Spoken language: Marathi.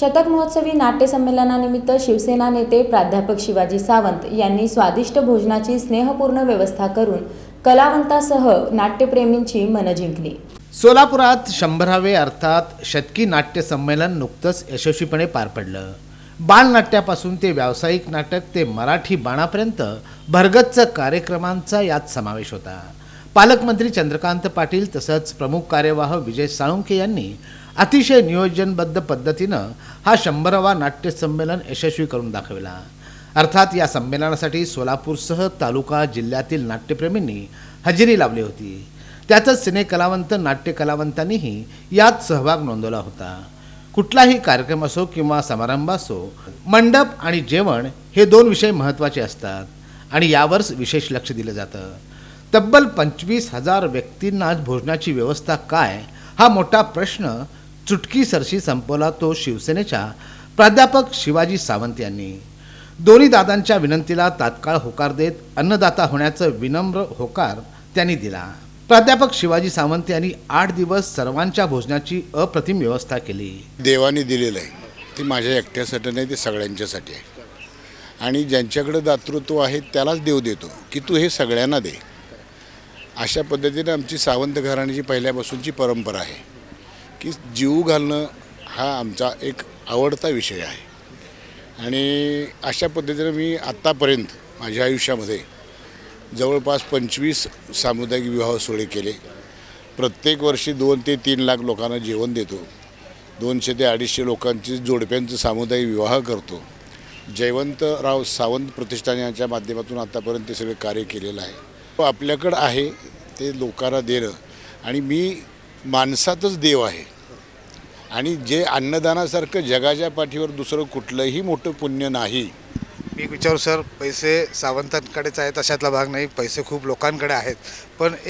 शतक महोत्सवी नाट्यसंमेलनानिमित्त शिवसेना नेते प्राध्यापक शिवाजी सावंत यांनी स्वादिष्ट भोजनाची स्नेहपूर्ण व्यवस्था करून कलावंतासह नाट्यप्रेमींची मनं जिंकली. सोलापुरात शंभरावे अर्थात शतकी नाट्य संमेलन नुकतंच यशस्वीपणे पार पडलं. बालनाट्यापासून ते व्यावसायिक नाटक ते मराठी बाणापर्यंत भरगच्च कार्यक्रमांचा यात समावेश होता. पालकमंत्री चंद्रकांत पाटील तसंच प्रमुख कार्यवाह विजय साळुंके यांनी अतिशय नियोजनबद्ध पद्धतीनं हा शंभरावा नाट्य संमेलन यशस्वी करून दाखविला. अर्थात या संमेलनासाठी सोलापूरसह तालुका जिल्ह्यातील नाट्यप्रेमींनी हजेरी लावली होती. त्यातच सिनेकलावंत नाट्यकलावंतांनीही यात सहभाग नोंदवला होता. कुठलाही कार्यक्रम असो किंवा समारंभ असो मंडप आणि जेवण हे दोन विषय महत्त्वाचे असतात आणि यावरच विशेष लक्ष दिलं जातं. तब्बल पंचवीस हजार व्यक्तींनाच भोजनाची व्यवस्था काय? हा मोठा प्रश्न चुटकीसरशी संपवला तो शिवसेनेच्या प्राध्यापक शिवाजी सावंत यांनी. दोन्ही दादांच्या विनंतीला तात्काळ होकार देत अन्नदाता होण्याचं विनम्र होकार त्यांनी दिला. प्राध्यापक शिवाजी सावंत यांनी आठ दिवस सर्वांच्या भोजनाची अप्रतिम व्यवस्था केली. देवाने दिलेलं आहे. ते माझ्या एकट्यासाठी नाही ते सगळ्यांच्यासाठी आहे. आणि ज्यांच्याकडे दातृत्व आहे त्यालाच देव देतो की तू हे सगळ्यांना दे. अशा पद्धतीने आमची सावंत घराण्याची पहिल्यापासूनची परंपरा आहे. की जीव घालणं हा आमचा एक आवडता विषय आहे. आणि अशा पद्धतीनं मी आत्तापर्यंत माझ्या आयुष्यामध्ये जवळपास पंचवीस सामुदायिक विवाह सोहळे केले. प्रत्येक वर्षी दोन ते तीन लाख लोकांना जेवण देतो. दोनशे ते अडीचशे लोकांची जोडप्यांचं सामुदायिक विवाह करतो. जयवंतराव सावंत प्रतिष्ठान यांच्या माध्यमातून आत्तापर्यंत ते सगळे कार्य केलेलं आहे. आपल्याकडं आहे ते लोकांना देणं. आणि मी माणसातच देव आहे. आणि जे अन्नदानासारखं जगाच्या पाठीवर दुसरं कुठलंही मोठं पुण्य नाही. मी विचारू सर पैसे सावंतांकडेच आहेत अशातला भाग नाही पैसे खूप लोकांकडे आहेत. पण एक